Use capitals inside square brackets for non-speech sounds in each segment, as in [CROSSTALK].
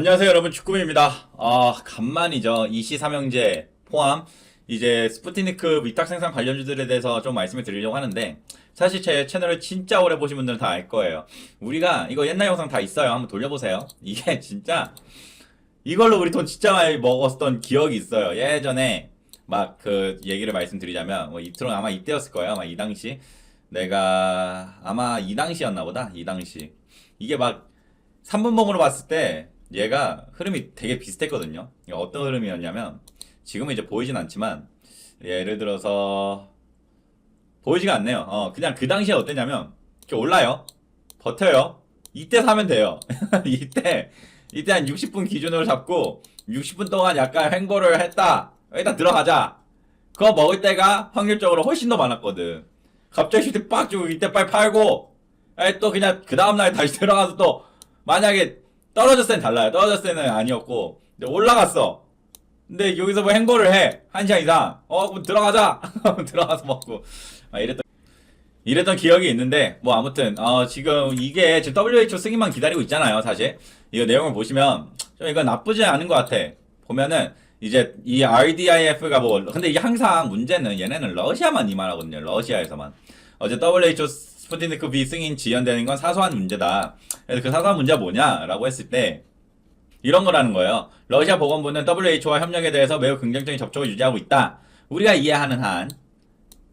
안녕하세요 여러분 축구입니다. 아 간만이죠 이시 삼형제 포함 이제 스푸티니크 위탁 생산 관련주들에 대해서 좀 말씀을 드리려고 하는데 사실 제 채널을 진짜 오래 보신 분들은 다 알 거예요. 우리가 이거 옛날 영상 다 있어요. 한번 돌려보세요. 이게 진짜 이걸로 우리 돈 진짜 많이 먹었던 기억이 있어요. 예전에 막 그 얘기를 말씀드리자면 뭐 이트론 아마 이때였을 거예요. 아마 이 당시 내가 아마 이 당시였나 보다. 이 당시 이게 막 3분봉으로 봤을 때 얘가 흐름이 되게 비슷했거든요. 어떤 흐름이었냐면 지금은 이제 보이진 않지만 예를 들어서 보이지가 않네요. 어, 그냥 그 당시에 어땠냐면 이렇게 올라요. 버텨요. 이때 사면 돼요. [LAUGHS] 이때 이때 한 60분 기준으로 잡고 60분 동안 약간 횡보를 했다. 일단 들어가자. 그거 먹을 때가 확률적으로 훨씬 더 많았거든. 갑자기 슈트 빡 주고 이때 빨리 팔고 에, 또 그냥 그 다음날 다시 [LAUGHS] 들어가서 또 만약에 떨어졌을 땐 달라요. 떨어졌을 때는 아니었고 올라갔어. 근데 여기서 뭐 행보를 해. 한 시간 이상. 어, 그럼 들어가자. [LAUGHS] 들어가서 먹고. 아, 이랬던, 이랬던 기억이 있는데, 뭐, 아무튼, 어, 지금 이게 지금 WHO 승인만 기다리고 있잖아요, 사실. 이거 내용을 보시면, 좀 이거 나쁘지 않은 것 같아. 보면은, 이제 이 RDIF가 뭐, 근데 이게 항상 문제는 얘네는 러시아만 이만하거든요, 러시아에서만. 어제 WHO 스푸티니크 B 승인 지연되는 건 사소한 문제다. 그래서 그 사소한 문제가 뭐냐라고 했을 때, 이런 거라는 거예요. 러시아 보건부는 WHO와 협력에 대해서 매우 긍정적인 접촉을 유지하고 있다. 우리가 이해하는 한,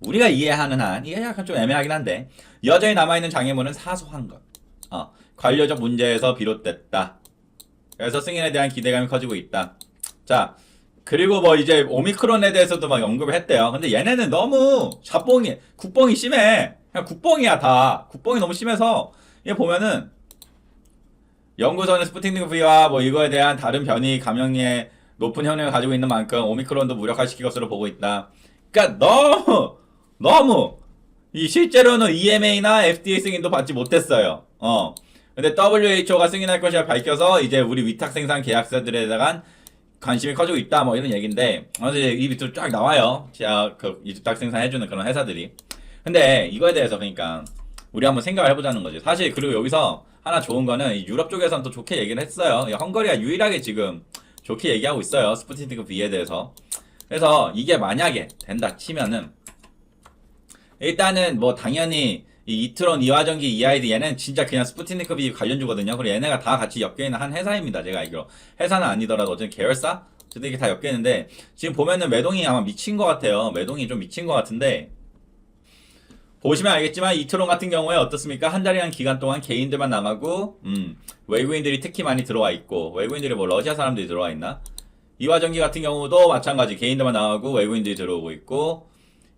우리가 이해하는 한, 이게 약간 좀 애매하긴 한데, 여전히 남아있는 장애물은 사소한 것. 어, 관료적 문제에서 비롯됐다. 그래서 승인에 대한 기대감이 커지고 있다. 자, 그리고 뭐 이제 오미크론에 대해서도 막 언급을 했대요. 근데 얘네는 너무 자뽕이, 국뽕이 심해. 국뽕이야, 다. 국뽕이 너무 심해서, 얘 보면은, 연구소는 스푸티니크 V와 뭐 이거에 대한 다른 변이 감염의 높은 현역을 가지고 있는 만큼 오미크론도 무력화시킬 것으로 보고 있다. 그러니까 너무 너무 이 실제로는 EMA나 FDA 승인도 받지 못했어요. 어. 근데 WHO가 승인할 것이라 밝혀서 이제 우리 위탁 생산 계약서들에다가 관심이 커지고 있다 뭐 이런 얘기인데 어제 이 밑으로 쫙 나와요. 자, 그 위탁 생산 해주는 그런 회사들이. 근데 이거에 대해서 그러니까 우리 한번 생각을 해보자는 거지. 사실 그리고 여기서 하나 좋은 거는 이 유럽 쪽에서는 또 좋게 얘기를 했어요. 이 헝가리가 유일하게 지금 좋게 얘기하고 있어요. 스푸티니크 V에 대해서. 그래서 이게 만약에 된다 치면은 일단은 뭐 당연히 이 이트론 이화전기 EID 얘는 진짜 그냥 스푸티니크 V 관련주거든요. 그리고 얘네가 다 같이 엮여 있는 한 회사입니다. 제가 알기로 회사는 아니더라도 어쨌든 계열사 저도 이게 다 엮여 있는데 지금 보면은 매동이 아마 미친 것 같아요. 매동이 좀 미친 것 같은데 보시면 알겠지만 이트론 같은 경우에 어떻습니까? 한 달이란 기간 동안 개인들만 나가고 음, 외국인들이 특히 많이 들어와 있고 외국인들이 뭐 러시아 사람들이 들어와 있나? 이화전기 같은 경우도 마찬가지. 개인들만 나가고 외국인들이 들어오고 있고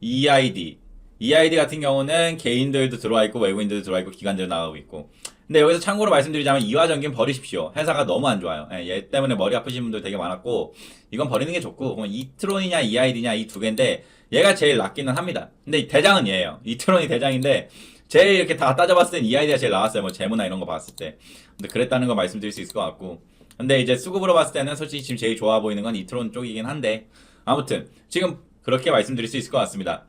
EID EID 같은 경우는 개인들도 들어와 있고 외국인들도 들어와 있고 기관들 나가고 있고. 근데 여기서 참고로 말씀드리자면 이화전기는 버리십시오. 회사가 너무 안 좋아요. 예, 얘 때문에 머리 아프신 분들 되게 많았고 이건 버리는 게 좋고 이트론이냐 EID냐 이 두 개인데 얘가 제일 낫기는 합니다 근데 대장은 얘예요 이트론이 대장인데 제일 이렇게 다 따져봤을 땐 EID가 제일 나왔어요 뭐 재무나 이런 거 봤을 때 근데 그랬다는 거 말씀드릴 수 있을 것 같고 근데 이제 수급으로 봤을 때는 솔직히 지금 제일 좋아 보이는 건 이트론 쪽이긴 한데 아무튼 지금 그렇게 말씀드릴 수 있을 것 같습니다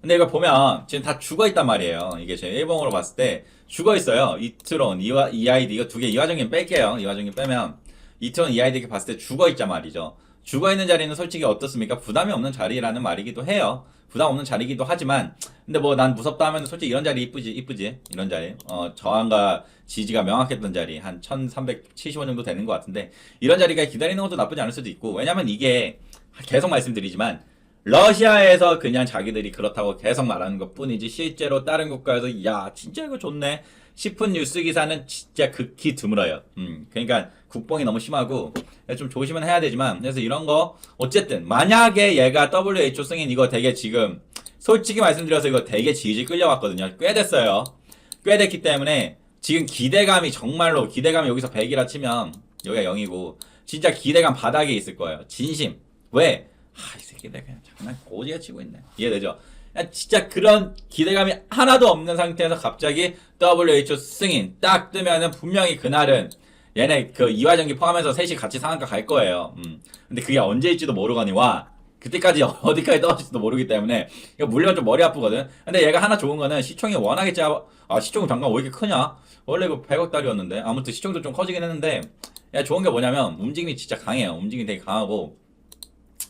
근데 이거 보면 지금 다 죽어 있단 말이에요. 이게 제 일봉으로 봤을 때 죽어 있어요. 이트론, 이와, EID 이거 두 개 이화정인 뺄게요. 이화정인 빼면 이트론, EID 이렇게 봤을 때 죽어 있단 말이죠. 죽어 있는 자리는 솔직히 어떻습니까? 부담이 없는 자리라는 말이기도 해요. 부담 없는 자리이기도 하지만 근데 뭐 난 무섭다 하면 솔직히 이런 자리 이쁘지 이쁘지 이런 자리 어 저항과 지지가 명확했던 자리 한 1375 정도 되는 것 같은데 이런 자리가 기다리는 것도 나쁘지 않을 수도 있고 왜냐면 이게 계속 말씀드리지만 러시아에서 그냥 자기들이 그렇다고 계속 말하는 것 뿐이지 실제로 다른 국가에서 야 진짜 이거 좋네 싶은 뉴스 기사는 진짜 극히 드물어요. 음 그러니까 국뽕이 너무 심하고 좀 조심은 해야 되지만 그래서 이런 거 어쨌든 만약에 얘가 WHO 승인 이거 되게 지금 솔직히 말씀드려서 이거 되게 질질 끌려왔거든요. 꽤 됐어요. 꽤 됐기 때문에 지금 기대감이 정말로 기대감이 여기서 100이라 치면 여기가 0이고 진짜 기대감 바닥에 있을 거예요. 진심. 왜? 아, 이 새끼들 그냥 장난 고지가 치고 있네. 이해되죠? 야, 진짜 그런 기대감이 하나도 없는 상태에서 갑자기 WHO 승인 딱 뜨면은 분명히 그날은 얘네 그 이화전기 포함해서 셋이 같이 상한가 갈 거예요. 음. 근데 그게 언제일지도 모르거니 와. 그때까지 [LAUGHS] 어디까지 떨어질지도 모르기 때문에 이거 물리면 좀 머리 아프거든. 근데 얘가 하나 좋은 거는 시총이 워낙에 짜, 아 시총이 잠깐 왜 이렇게 크냐? 원래 이거 100억 달이었는데 아무튼 시총도 좀 커지긴 했는데 야 좋은 게 뭐냐면 움직임이 진짜 강해요. 움직임이 되게 강하고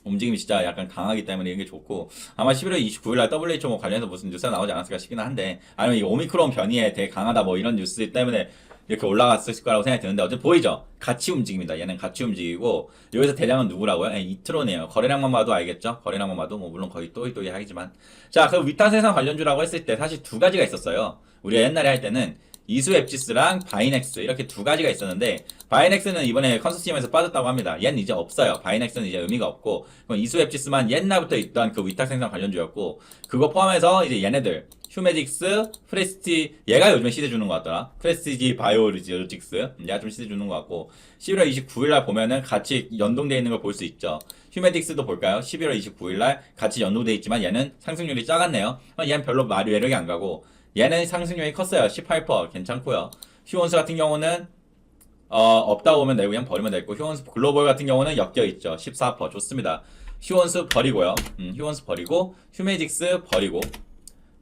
움직임이 진짜 약간 강하기 때문에 이게 좋고 아마 11월 29일 날 WHO 뭐 관련해서 무슨 뉴스가 나오지 않았을까 싶긴 한데 아니면 이 오미크론 변이에 되게 강하다 뭐 이런 뉴스 때문에 이렇게 올라갔을 거라고 생각이 드는데 어쨌든 보이죠? 같이 움직입니다. 얘는 같이 움직이고 여기서 대량은 누구라고요? 예, 이트론이에요. 거래량만 봐도 알겠죠? 거래량만 봐도 뭐 물론 거의 또이또이 하겠지만 자 그럼 위탁 생산 관련주라고 했을 때 사실 두 가지가 있었어요. 우리가 옛날에 할 때는 이수 앱지스랑 바이넥스 이렇게 두 가지가 있었는데 바이넥스는 이번에 컨소시엄에서 빠졌다고 합니다. 얘는 이제 없어요. 바이넥스는 이제 의미가 없고 이수 앱지스만 옛날부터 있던 그 위탁 생산 관련주였고 그거 포함해서 이제 얘네들 휴메직스, 프레스티 얘가 요즘에 시대 주는 것 같더라. 프레스티지 바이오로직스 얘가 좀 시대 주는 것 같고 11월 29일 날 보면은 같이 연동되어 있는 걸 볼 수 있죠. 휴메딕스도 볼까요? 11월 29일 날 같이 연동되어 있지만 얘는 상승률이 작았네요. 어, 얘는 별로 말이 매력이 안 가고 얘는 상승률이 컸어요. 18% 괜찮고요. 휴원스 같은 경우는 어, 없다고 보면 내고 그냥 버리면 되고 휴원스 글로벌 같은 경우는 엮여 있죠. 14% 좋습니다. 휴원스 버리고요. 음, 휴원스 버리고 휴메직스 버리고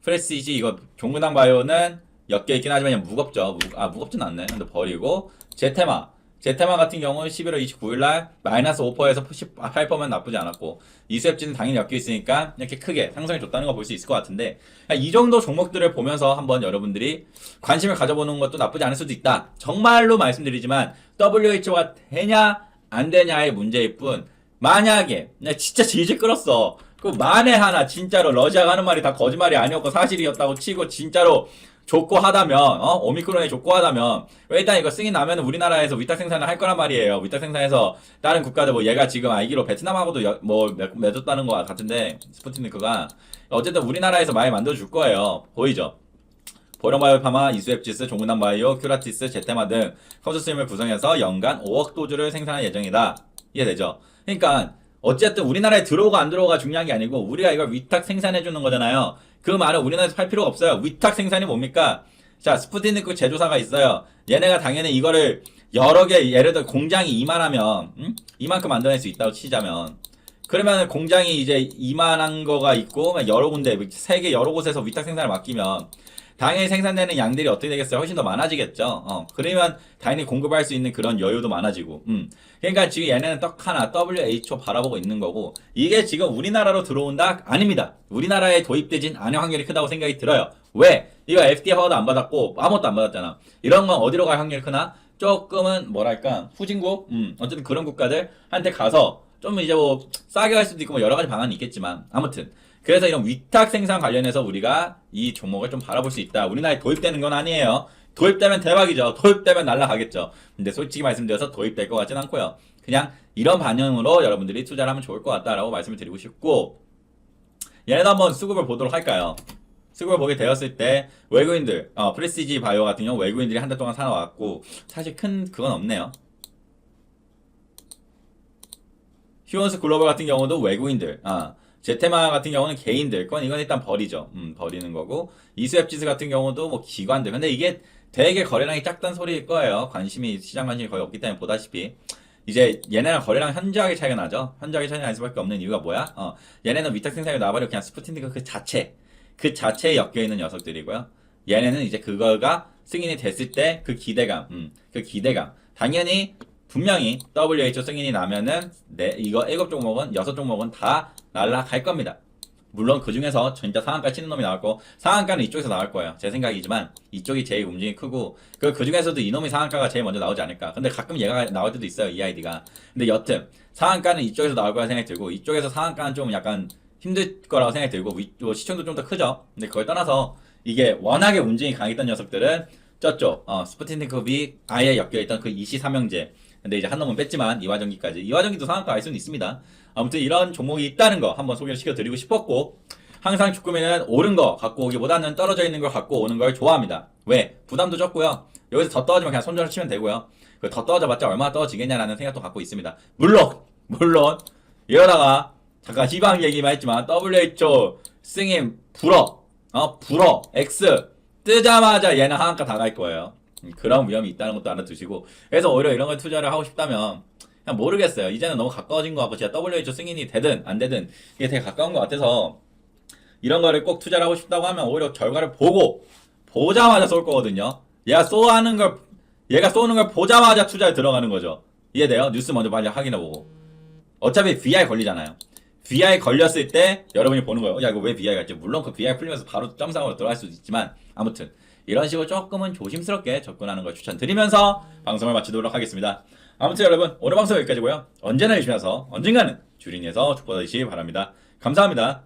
프레시지 이거 종근당 바이오는 엮여 있긴 하지만 그냥 무겁죠. 무, 아 무겁진 않네. 근데 버리고 제테마 제테마 같은 경우는 11월 29일 날 마이너스 5%에서 18%면 나쁘지 않았고 이수앱지는 당연히 엮여 있으니까 이렇게 크게 상승이 줬다는 거 볼 수 있을 것 같은데 이 정도 종목들을 보면서 한번 여러분들이 관심을 가져보는 것도 나쁘지 않을 수도 있다. 정말로 말씀드리지만 WHO가 되냐 안 되냐의 문제일 뿐 만약에 나 진짜 질질 끌었어. 그 만에 하나 진짜로 러시아가 하는 말이 다 거짓말이 아니었고 사실이었다고 치고 진짜로 좋고 하다면 어? 오미크론에 좋고 하다면 왜 일단 이거 승인 나면 우리나라에서 위탁 생산을 할 거란 말이에요. 위탁 생산해서 다른 국가들 뭐 얘가 지금 알기로 베트남하고도 여- 뭐 맺- 맺었다는 거 같은데 스푸트니크가. 어쨌든 우리나라에서 많이 만들어 줄 거예요. 보이죠? 보령바이오파마, 이수앱지스, 종근당바이오, 큐라티스, 제테마 등 컨소시엄을 구성해서 연간 5억 도주를 생산할 예정이다. 이해되죠? 그러니까 어쨌든 우리나라에 들어오고 안 들어오가 중요한 게 아니고 우리가 이걸 위탁 생산해 주는 거잖아요. 그 말은 우리나라에서 팔 필요가 없어요. 위탁 생산이 뭡니까? 자, 스푸트니크 제조사가 있어요. 얘네가 당연히 이거를 여러 개 예를 들어 공장이 이만하면 음? 이만큼 만들어낼 수 있다고 치자면 그러면 공장이 이제 이만한 거가 있고 여러 군데 세계 여러 곳에서 위탁 생산을 맡기면 당연히 생산되는 양들이 어떻게 되겠어요? 훨씬 더 많아지겠죠. 어, 그러면 당연히 공급할 수 있는 그런 여유도 많아지고. 음. 그러니까 지금 얘네는 떡 하나 WHO 바라보고 있는 거고 이게 지금 우리나라로 들어온다? 아닙니다. 우리나라에 도입되진 않을 확률이 크다고 생각이 들어요. 왜? 이거 FDA 허가도 안 받았고 아무것도 안 받았잖아. 이런 건 어디로 갈 확률이 크나? 조금은 뭐랄까 후진국, 음, 어쨌든 그런 국가들한테 가서 좀 이제 뭐 싸게 갈 수도 있고 뭐 여러 가지 방안이 있겠지만 아무튼 그래서 이런 위탁 생산 관련해서 우리가 이 종목을 좀 바라볼 수 있다. 우리나라에 도입되는 건 아니에요. 도입되면 대박이죠. 도입되면 날라가겠죠. 근데 솔직히 말씀드려서 도입될 것 같진 않고요. 그냥 이런 반영으로 여러분들이 투자를 하면 좋을 것 같다라고 말씀을 드리고 싶고 얘네도 한번 수급을 보도록 할까요? 수급을 보게 되었을 때 외국인들, 어, 프레시지 바이오 같은 경우 외국인들이 한 달 동안 사나왔고 사실 큰 그건 없네요. 휴원스 글로벌 같은 경우도 외국인들, 아, 제테마 같은 경우는 개인들, 건 이건 일단 버리죠. 음, 버리는 거고 이수앱지스 같은 경우도 뭐 기관들. 근데 이게 되게 거래량이 작단 소리일 거예요. 관심이 시장 관심이 거의 없기 때문에 보다시피 이제 얘네랑 거래량 현저하게 차이가 나죠. 현저하게 차이가 날 수밖에 없는 이유가 뭐야? 어, 얘네는 위탁 생산이 나버리고 그냥 스푸트니크 그 자체, 그 자체에 엮여 있는 녀석들이고요. 얘네는 이제 그거가 승인이 됐을 때 그 기대감, 음, 그 기대감. 당연히 분명히 WHO 승인이 나면은 네, 이거 7 종목은 6 종목은 다 날라갈 겁니다. 물론 그 중에서 진짜 상한가 치는 놈이 나올 거, 상한가는 이쪽에서 나올 거예요. 제 생각이지만 이쪽이 제일 움직임이 크고 그, 그 중에서도 이놈이 상한가가 제일 먼저 나오지 않을까. 근데 가끔 얘가 나올 때도 있어요. 이 아이디가. 근데 여튼 상한가는 이쪽에서 나올 거라 생각이 들고 이쪽에서 상한가는 좀 약간 힘들 거라고 생각이 들고 위, 또 시청도 좀 더 크죠. 근데 그걸 떠나서 이게 워낙에 움직임이 강했던 녀석들은 저쪽 어, 스푸트니크비 아예 엮여있던 그 이시 삼형제 근데 이제 한 놈은 뺐지만 이화전기까지 이화전기도 상한가 알 수는 있습니다. 아무튼 이런 종목이 있다는 거 한번 소개를 시켜드리고 싶었고 항상 주꾸미는 오른 거 갖고 오기보다는 떨어져 있는 걸 갖고 오는 걸 좋아합니다. 왜? 부담도 적고요. 여기서 더 떨어지면 그냥 손절을 치면 되고요. 그더 떨어져봤자 얼마나 떨어지겠냐라는 생각도 갖고 있습니다. 물론 물론 이러다가 잠깐 희망 얘기만 했지만 WHO 승인 불어 어 불어 X 뜨자마자 얘는 하한가 다 갈 거예요. 음, 그런 위험이 있다는 것도 알아두시고 그래서 오히려 이런 걸 투자를 하고 싶다면 그냥 모르겠어요. 이제는 너무 가까워진 것 같고 진짜 WHO 승인이 되든 안 되든 이게 되게 가까운 것 같아서 이런 거를 꼭 투자를 하고 싶다고 하면 오히려 결과를 보고 보자마자 쏠 거거든요. 얘가 쏘하는 걸 얘가 쏘는 걸 보자마자 투자에 들어가는 거죠. 이해돼요? 뉴스 먼저 빨리 확인해 보고. 어차피 VI 걸리잖아요. VI 걸렸을 때 여러분이 보는 거예요. 야 이거 왜 VI 갔지? 물론 그 VI 풀리면서 바로 점상으로 들어갈 수도 있지만 아무튼 이런 식으로 조금은 조심스럽게 접근하는 걸 추천드리면서 방송을 마치도록 하겠습니다. 아무튼 여러분 오늘 방송 여기까지고요. 언제나 열심히 해서 언젠가는 주린이에서 축복하시기 바랍니다. 감사합니다.